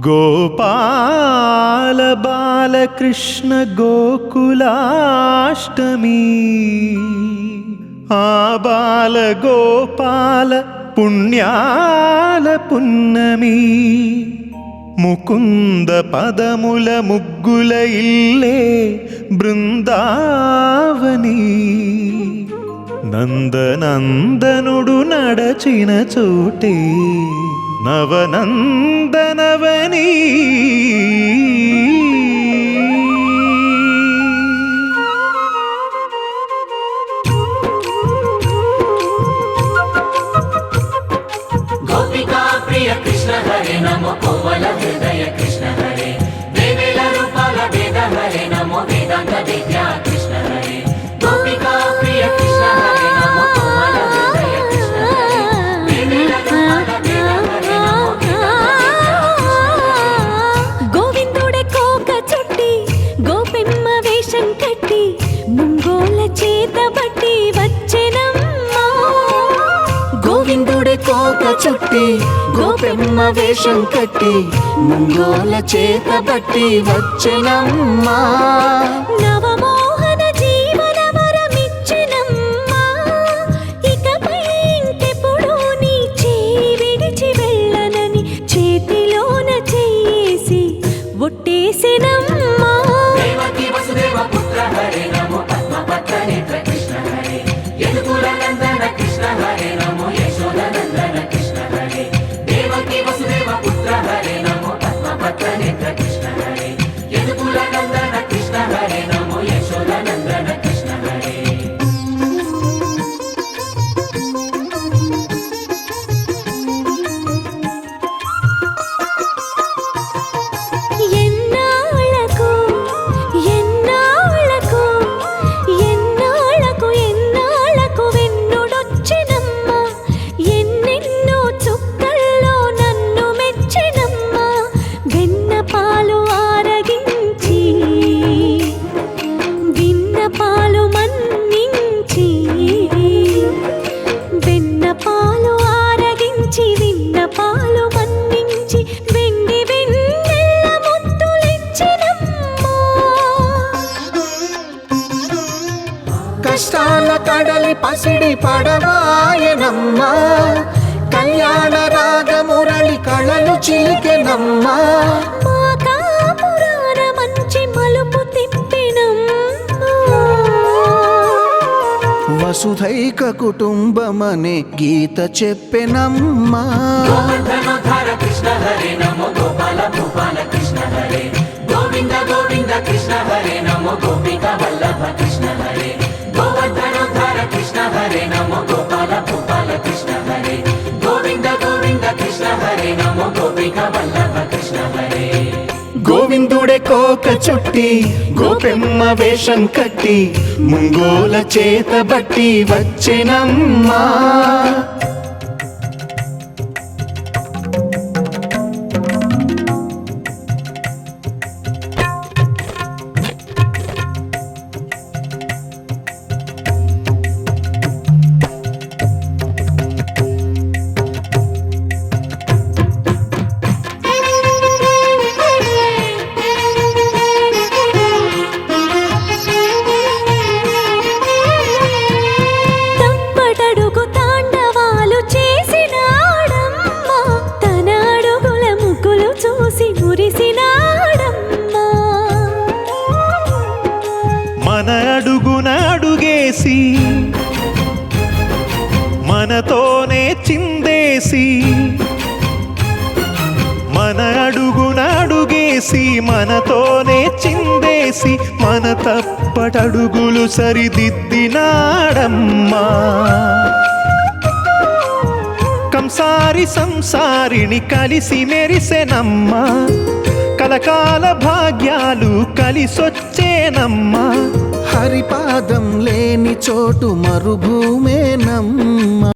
ഗോപാല ബാലകൃഷ്ണ ഗോകുലാഷ്ടമി ആ ബാലഗോപാല പുണ്യാല പുന്നമി മുകുന്ദ പദമുല മുഗ്ഗുലയില്ലേ ബൃന്ദാവനീ. నందనందనుడు నడచిన చోటే నవనందనవని కృష్ణ హరే నమో కోవల హృదయ కృష్ణ హరే. దేవేల రూపాల వేద హరే నమో వేదాంత చేత వచ్చెనమ్మా. గోవిందుడే కోక చుట్టి గోపెమ్మ వేషం కట్టి ముంగోల చేత బట్టి వచ్చెనమ్మా. నవమోహన కష్టాల కడలి పసిడి పడవాయనమ్మా. కళ్యాణ రాగమురళి కళలు చిలికెనమ్మా. వసుధైక కుటుంబమనే గీత చెప్పెనమ్మా. కృష్ణ హరే నమో గోపాల భూపాల కృష్ణ హరే. గోవింద గోవింద కృష్ణ హరే నమో గోపిక వల్లభ కృష్ణ హరే నమో గోపాల గోపాల కృష్ణ హరే. గోవింద గోవింద కృష్ణ హరే నమో గోపిక వల్లభ కృష్ణ హరే. గోవిందుడే కోక చుట్టి గోపెమ్మ వేషం కట్టి ముంగోల చేత బట్టి వచ్చెనమ్మా మన అడుగున అడుగేసి మనతోనే చిందేసి మన అడుగున అడుగేసి మనతోనే చిందేసి మన తప్పటడుగులు సరిదిద్దినాడమ్మా. కంసారి సంసారిని కలిసి మెరిసెనమ్మా. కలకాల భాగ్యాలు కలిసొచ్చేనమ్మా. హరిపాదం లేని చోటు మరుభూమేనమ్మా.